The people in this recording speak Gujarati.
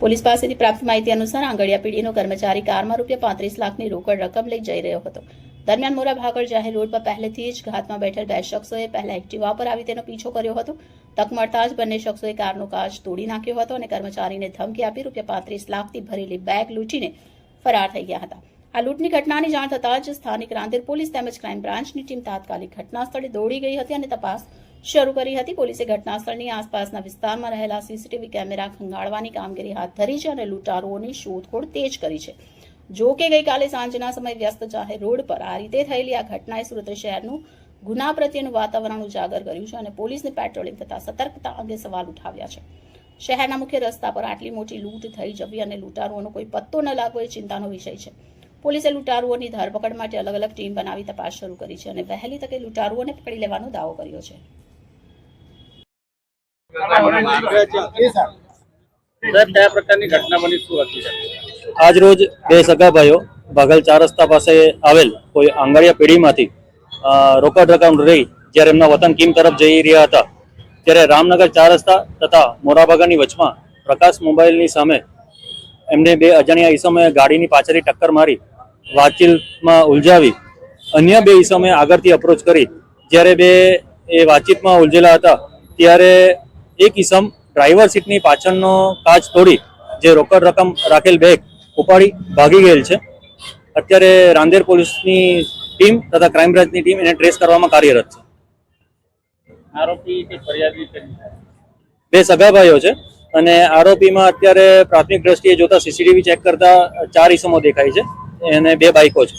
પોલીસ પાસેથી પ્રાપ્ત માહિતી અનુસાર આંગળિયા પીડીનો કર્મચારી કારમાં રૂપિયા પાંત્રીસ લાખની રોકડ રકમ લઈ જઈ રહ્યો હતો. દરમિયાન મોરા ભાગળ જાહેર રોડ પર પહેલેથી જ ઘાતમાં બેઠેલ બે શખ્સોએ પહેલા એક્ટિવા પર આવી તેનો પીછો કર્યો હતો. તક મળતા જ બંને શખ્સોએ કારનો કાચ તોડી નાખ્યો હતો અને કર્મચારીને ધમકી આપી રૂપિયા પાંત્રીસ લાખથી ભરેલી બેગ લૂંટીને ફરાર થઈ ગયા હતા. આ લૂંટની ઘટનાની જાણ થતાં જ સ્થાનિક રાંદેર પોલીસ તેમજ ક્રાઇમ બ્રાન્ચની ટીમ તાત્કાલિક ઘટના સ્થળે દોડી ગઈ હતી અને તપાસ શરૂ કરી હતી પોલીસે ઘટનાસ્થળની આસપાસના વિસ્તારમાં રહેલા સીસીટીવી કેમેરા ખંગાળવાની કામગીરી હાથ ધરી છે અને લૂંટારુઓની શોધખોળ તેજ કરી છે. જો કે ગઈકાલે સાંજના સમય વ્યસ્ત જાહેર રોડ પર આ રીતે થયેલી આ ઘટનાએ સુરત શહેરનું ગુના પ્રત્યેનું વાતાવરણ ઉજાગર કર્યું છે અને પોલીસને પેટ્રોલિંગ તથા સતર્કતા અંગે સવાલ ઉઠાવ્યા છે. શહેરના મુખ્ય રસ્તા પર આટલી મોટી લૂંટ થઈ જવી અને લૂંટારુઓનો કોઈ પત્તો ન લાગવો એ ચિંતાનો વિષય છે. પોલીસે લૂંટારુઓની ધરપકડ માટે અલગ અલગ ટીમ બનાવી તપાસ શરૂ કરી છે અને વહેલી તકે લૂંટારુઓને પકડી લેવાનો દાવો કર્યો છે. સાહેબ, કયા પ્રકારની ઘટના બની, શું હતી સાહેબ? આજ રોજ બે સગા ભાઈઓ ભાગલ ચાર રસ્તા પાસે આવેલ કોઈ આંગળિયા પેઢીમાંથી રોકડ રકમ રહી જ્યારે એમના વતન કીમ તરફ જઈ રહ્યા હતા ત્યારે રામનગર ચાર રસ્તા તથા મોરાભાગાની વચમાં પ્રકાશ મોબાઈલની સામે એમને બે અજાણ્યા ઈસમે ગાડીની પાછળથી ટક્કર મારી વાતચીતમાં ઉલઝાવી, અન્ય બે ઈસમે આગળથી અપ્રોચ કરી જ્યારે બે એ વાતચીતમાં ઉલઝેલા હતા, ત્યારે એક ઇસમ ડ્રાઈવર સીટની પાછળનો કાચ તોડી જે રોકડ રકમ રાખેલ બેગ ઉપાડી ભાગી ગયેલ છે. અત્યારે રાંદેર પોલીસની ટીમ તથા ક્રાઇમ બ્રાન્ચની ટીમ એને ટ્રેસ કરવામાં કાર્યરત છે. આરોપી કે ફરિયાદી બે સગા ભાઈઓ છે અને આરોપીમાં અત્યારે પ્રાથમિક દ્રષ્ટિએ જોતા સીસીટીવી ચેક કરતા ચાર ઇસમો દેખાય છે. અને બે બાઇકો છે.